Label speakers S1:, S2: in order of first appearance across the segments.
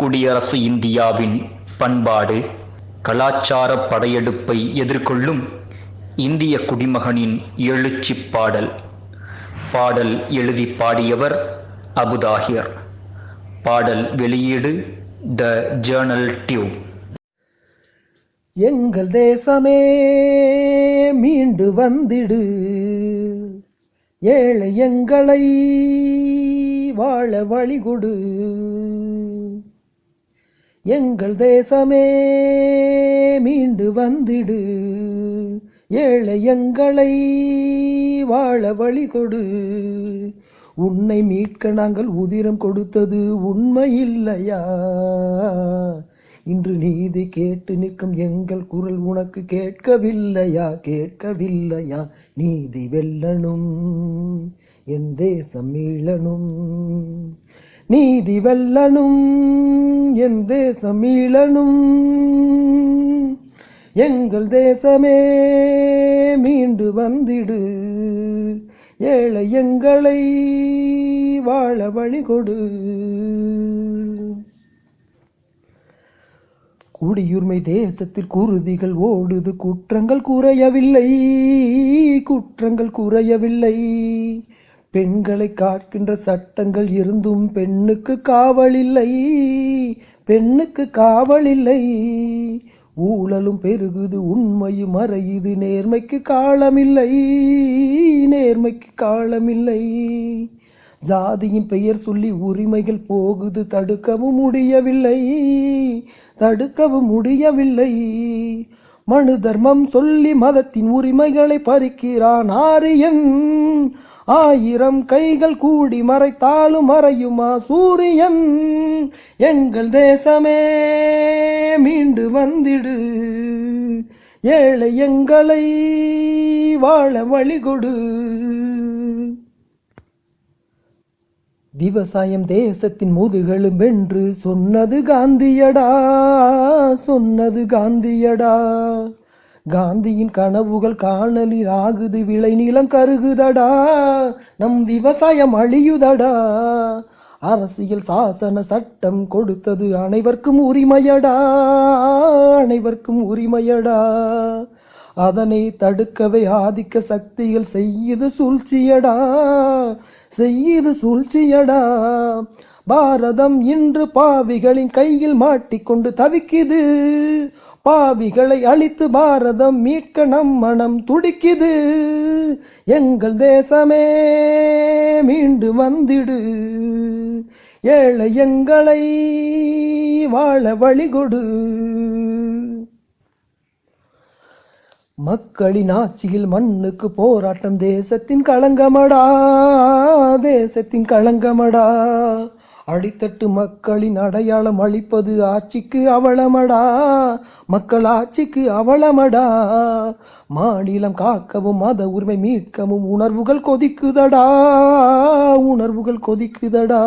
S1: குடியரசு இந்தியாவின் பண்பாடு கலாச்சார படையெடுப்பை எதிர்கொள்ளும் இந்திய குடிமகனின் எழுச்சிப் பாடல். பாடல் எழுதி பாடியவர் அபுதாஹிர் பாடல் வெளியீடு த ஜேர்னல் டியூப்
S2: எங்கள் தேசமே மீண்டு வந்திடு. ஏழை எங்களை வாழ வழிகொடு எங்கள் தேசமே மீண்டு வந்திடு. ஏழை எங்களை வாழ வழிகொடு உன்னை மீட்க நாங்கள் உதிரம் கொடுத்தது உண்மை இல்லையா இன்று நீதி கேட்டு நிற்கும் எங்கள் குரல் உனக்கு கேட்கவில்லையா? கேட்கவில்லையா? நீதி வெல்லணும் என் தேசம் மீளணும். நீதி வெல்லணும் என் தேசம் மீளணும் எங்கள் தேசமே மீண்டு வந்திடு. ஏழை எங்களை வாழ வழி கொடு குடியுரிமை தேசத்தில் குருதிகள் ஓடுது. குற்றங்கள் குறையவில்லை. குற்றங்கள் குறையவில்லை. பெண்களை காக்கின்ற சட்டங்கள் இருந்தும் பெண்ணுக்கு காவலில்லை. பெண்ணுக்கு காவலில்லை. ஊழலும் பெருகுது உண்மையும் மறையுது நேர்மைக்கு காலமில்லை. நேர்மைக்கு காலமில்லை. ஜாதியின் பெயர் சொல்லி உரிமைகள் போகுது. தடுக்கவும் முடியவில்லை. தடுக்கவும் முடியவில்லை. மனு தர்மம் சொல்லி மதத்தின் உரிமைகளை பறிக்கிறான் ஆரியன். ஆயிரம் கைகள் கூடி மறைத்தாலும் மறையுமா சூரியன்? எங்கள் தேசமே மீண்டு வந்திடு. ஏழை எங்களை வாழ வழிகொடு. விவசாயம் தேசத்தின் முதுகெலும் என்று சொன்னது காந்தியடா சொன்னது காந்தியடா. காந்தியின் கனவுகள் காணலில் ஆகுது விளைநிலம் கருகுதடா நம் விவசாயம் அழியுதடா. அரசியல் சாசன சட்டம் கொடுத்தது அனைவருக்கும் உரிமையடா அனைவருக்கும் உரிமையடா. அதனை தடுக்கவே ஆதிக்க சக்திகள் செய்யுது சூழ்ச்சியடா செய்யுது சூழ்ச்சியடா. பாரதம் இன்று பாவிகளின் கையில் மாட்டிக்கொண்டு தவிக்குது. பாவிகளை அழித்து பாரதம் மீட்க நம் மனம் துடிக்குது. எங்கள் தேசமே மீண்டு வந்திடு. ஏழை எங்களை வாழ வழிகொடு. மக்களின் ஆட்சியில் மண்ணுக்கு போராட்டம் தேசத்தின் களங்கமடா தேசத்தின் களங்கமடா. அடித்தட்டு மக்களின் அடையாளம் அளிப்பது ஆட்சிக்கு அவலமடா மக்கள் ஆட்சிக்கு அவலமடா. மாநிலம் காக்கவும் மத உரிமை மீட்கவும் உணர்வுகள் கொதிக்குதடா உணர்வுகள் கொதிக்குதடா.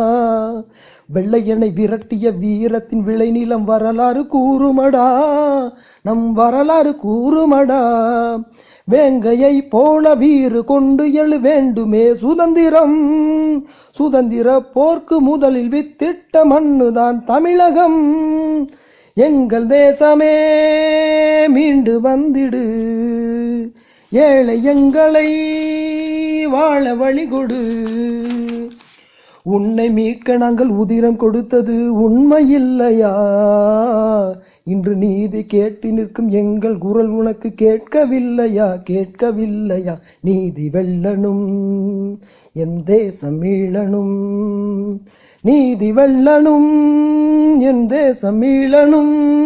S2: வெள்ளையனை விரட்டிய வீரத்தின் விளைநிலம் வரலாறு கூறுமடா. நம் வரலாறு கூறுமடா. வேங்கையை போல வீறு கொண்டு எழு வேண்டுமே சுதந்திரம். சுதந்திர போர்க்கு முதலில் வித்திட்ட மண்ணுதான் தமிழகம். எங்கள் தேசமே மீண்டு வந்திடு. ஏழை எங்களை வாழ வழிகொடு. உன்னை மீட்க நாங்கள் உதிரம் கொடுத்தது உண்மை இல்லையா இன்று நீதி கேட்டு நிற்கும் எங்கள் குரல் உனக்கு கேட்கவில்லையா? கேட்கவில்லையா? நீதி வெல்லணும் என் தேசம் மீளணும். நீதி வெல்லணும் என் தேசம் மீளணும்.